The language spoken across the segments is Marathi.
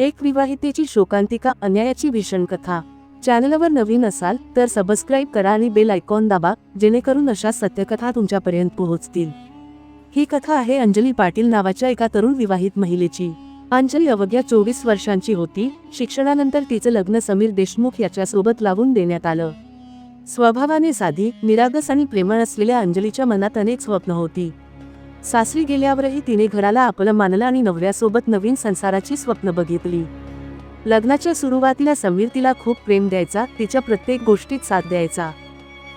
एक विवाहितेची शोकांतिका अन्यायाची भीषण कथा चॅनलवर नवीन असाल तर सबस्क्राईब करा आणि बेल आयकॉन दाबा जेणेकरून अशा सत्यकथा तुमच्यापर्यंत पोहोचतील. ही कथा आहे अंजली पाटील नावाच्या एका तरुण विवाहित महिलेची. अंजली अवघ्या चोवीस वर्षांची होती. शिक्षणानंतर तिचं लग्न समीर देशमुख याच्यासोबत लावून देण्यात आलं. स्वभावाने साधी निरागस आणि प्रेमळ असलेल्या अंजलीच्या मनात अनेक स्वप्न होती. सासरी गेल्यावरही तिने घराला आपलं मानलं आणि नवऱ्यासोबत नवीन संसाराची स्वप्न बघितली. लग्नाच्या सुरुवातीला समीर तिला खूप प्रेम द्यायचा तिच्या प्रत्येक गोष्टीत साथ द्यायचा.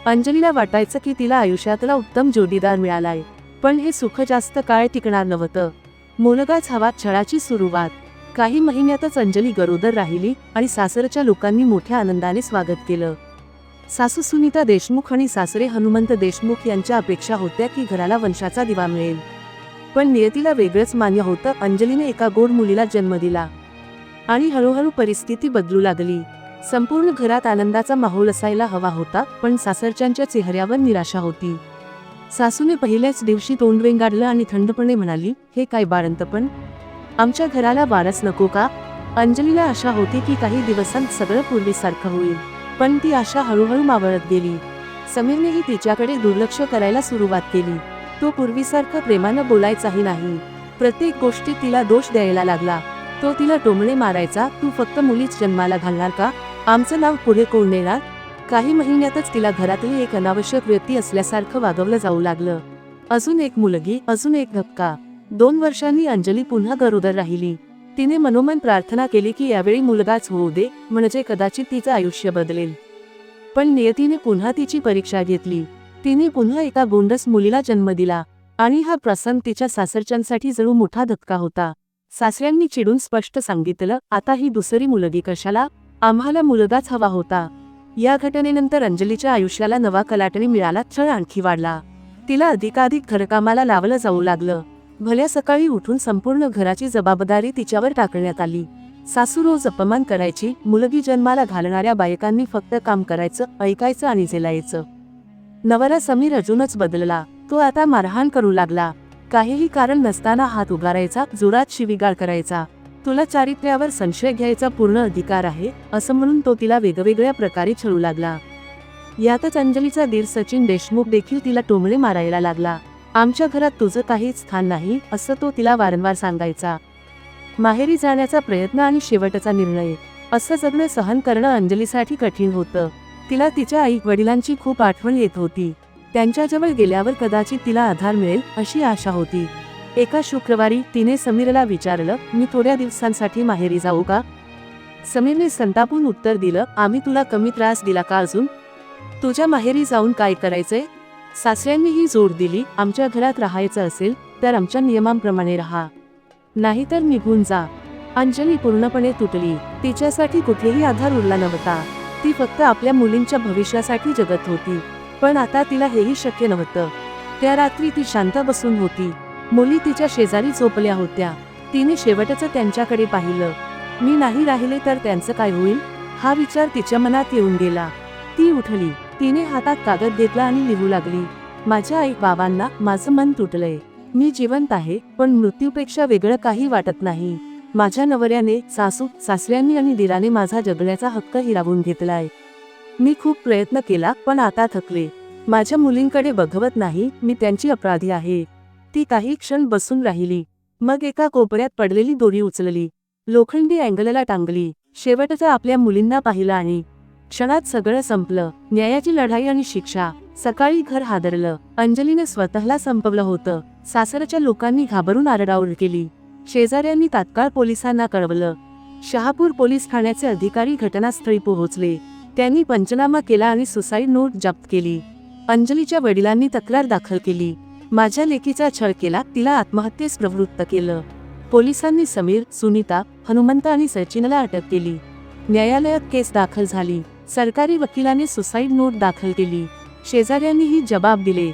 अंजलीला वाटायचं की तिला आयुष्यातला उत्तम जोडीदार मिळालाय पण हे सुख जास्त काळ टिकणार नव्हतं. मुलगाच हवा छळाची सुरुवात. काही महिन्यातच अंजली गरोदर राहिली आणि सासरच्या लोकांनी मोठ्या आनंदाने स्वागत केलं. सासू सुनीता देशमुख आणि सासरे हनुमंत देशमुख यांच्या अपेक्षा होत्या की घराला वंशाचा दिवा मिळेल. पण नियतीला वेगळंच मान्य होतं. अंजलीने एका गोड मुलीला जन्म दिला. आणि हळूहळू परिस्थिती बदलू लागली. संपूर्ण घरात आनंदाचा माहोल असायला हवा होता पण सासरच्यांच्या चेहऱ्यावर निराशा होती. सासूने पहिल्याच दिवशी तोंड वेंगाडलं आणि थंडपणे म्हणाली हे काय बाळंतपण आमच्या घराला वारस नको का? अंजलीला आशा होती की काही दिवसांत सगळं पूर्वीसारखं होईल. पण ती आशा हळूहळू मावळत गेली. समीरनेही तिच्याकडे दुर्लक्ष करायला सुरुवात केली. तो पूर्वीसारखं प्रेमानं बोलायचाही नाही. प्रत्येक गोष्टीत तिला दोष द्यायला लागला. तो तिला टोमणे मारायचा तू फक्त मुलीच जन्माला घालणार का? आमचं नाव पुढे कोण नेणार काही महिन्यातच तिला घरातली एक अनावश्यक व्यक्ती असल्यासारखं वागवलं जाऊ लागलं. अजून एक मुलगी अजून एक धक्का. दोन वर्षांनी अंजली पुन्हा गरोदर राहिली. तिने मनोमन प्रार्थना केली की यावेळी मुलगाच होऊ दे म्हणजे कदाचित तिचं आयुष्य बदलेल. पण नियतीने पुन्हा तिची परीक्षा घेतली. तिने पुन्हा एका गोंडस मुलीला जन्म दिला आणि हा प्रसंग तिच्या सासरच्यांसाठी जणू मोठा धक्का होता. सासऱ्यांनी चिडून स्पष्ट सांगितलं आता ही दुसरी मुलगी कशाला? आम्हाला मुलगाच हवा होता. या घटनेनंतर अंजलीच्या आयुष्याला नवा कलाटणी मिळाला छळ आणखी वाढला. तिला अधिकाधिक घरकामाला लावलं जाऊ लागलं. भल्या सकाळी उठून संपूर्ण घराची जबाबदारी तिच्यावर टाकण्यात आली. सासू रोज अपमान करायची मुलगी जन्माला घालणाऱ्या बायकांनी फक्त काम करायचं ऐकायचं आणि झेलायचं. नवरा समीर अजूनच बदलला. तो आता मारहाण करू लागला. काहीही कारण नसताना हात उगारायचा जोरात शिवीगाळ करायचा. तुला चारित्र्यावर संशय घ्यायचा पूर्ण अधिकार आहे असं म्हणून तो तिला वेगवेगळ्या प्रकारे छळू लागला. यातच अंजलीचा दीर सचिन देशमुख देखील तिला टोमळे मारायला लागला. आमच्या घरात तुझं काहीच स्थान नाही असं तो तिला वारंवार सांगायचा. माहेरी जाण्याचा प्रयत्न आणि शेवटचा निर्णय असं जगणं सहन करणं अंजलीसाठी कठीण होतं. तिला तिच्या आई वडिलांची खूप आठवण येत होती. त्यांच्याजवळ गेल्यावर कदाचित तिला आधार मिळेल अशी आशा होती. एका शुक्रवारी तिने समीरला विचारलं मी थोड्या दिवसांसाठी माहेरी जाऊ का? समीरने संतापून उत्तर दिलं आम्ही तुला कमी त्रास दिला का अजून? तुझ्या माहेरी जाऊन काय करायचंय? सासऱ्यांनीही जोड दिली आमच्या घरात राहायचं असेल तर आमच्या नियमांप्रमाणे राहा. नाहीतर निघून जा. अंजली पूर्णपणे तुटली. तिच्यासाठी कुठेही आधार उरला नव्हता. ती फक्त आपल्या मुलींच्या भविष्यासाठी जगत होती. पण आता तिला हेही शक्य नव्हतं. त्या रात्री ती शांत बसून होती. मुली तिच्या शेजारी झोपल्या होत्या. तिने शेवटचं त्यांच्याकडे पाहिलं. मी नाही राहिले तर त्यांचं काय होईल? हा विचार तिच्या मनात येऊन गेला. ती उठली. तिने हातात कागद घेतला आणि लिहू लागली. माझ्या आई बाबांना माझं मन तुटलंय. मी जिवंत आहे पण मृत्यूपेक्षा वेगळं काही वाटत नाही. माझ्या नवऱ्याने सासू सासऱ्यांनी आणि दिराने माझा जगण्याचा हक्क हिरावून घेतलाय. मी खूप प्रयत्न केला पण आता थकले. माझ्या मुलींकडे बघवत नाही मी त्यांची अपराधी आहे. ती काही क्षण बसून राहिली. मग एका कोपऱ्यात पडलेली दोरी उचलली. लोखंडी अँगलला टांगली. शेवटचं आपल्या मुलींना पाहिलं आणि क्षणात सगळं संपलं. न्यायाची लढाई आणि शिक्षा. सकाळी घर हादरलं. अंजलीने स्वतःला संपवलं होतं. सासरच्या लोकांनी घाबरून आरडाओरड केली. शेजाऱ्यांनी तात्काळ पोलिसांना कळवलं. शहापूर पोलीस ठाण्याचे अधिकारी घटनास्थळी पोहोचले. त्यांनी पंचनामा केला आणि सुसाईड नोट जप्त केली. अंजलीच्या वडिलांनी तक्रार दाखल केली. माझ्या लेकीचा छळ केला. तिला आत्महत्येस प्रवृत्त केलं. पोलिसांनी समीर सुनीता हनुमंत आणि सचिनला अटक केली. न्यायालयात केस दाखल झाली. सरकारी वकिलाने सुसाईड नोट दाखल केली. शेजाऱ्यांनीही जबाब दिले.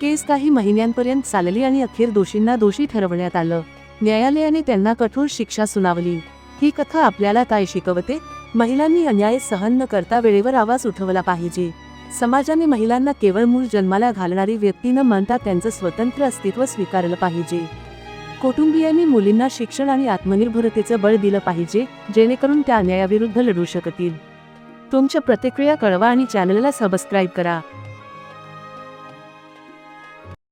केस काही महिन्यांपर्यंत चालली आणि अखेर दोषींना दोषी ठरवण्यात आलं. न्यायालयाने त्यांना कठोर शिक्षा सुनावली. ही कथा आपल्याला काय शिकवते? महिलांनी अन्याय सहन न करता वेळेवर आवाज उठवला पाहिजे. समाजाने महिलांना केवळ मूळ जन्माला घालणारी व्यक्ती न मानता त्यांचं स्वतंत्र अस्तित्व स्वीकारलं पाहिजे. कुटुंबियांनी मुलींना शिक्षण आणि आत्मनिर्भरतेचं बळ दिलं पाहिजे जेणेकरून त्या अन्यायाविरुद्ध लढू शकतील. तुमच्या प्रतिक्रिया कळवा आणि चॅनलला सबस्क्राईब करा.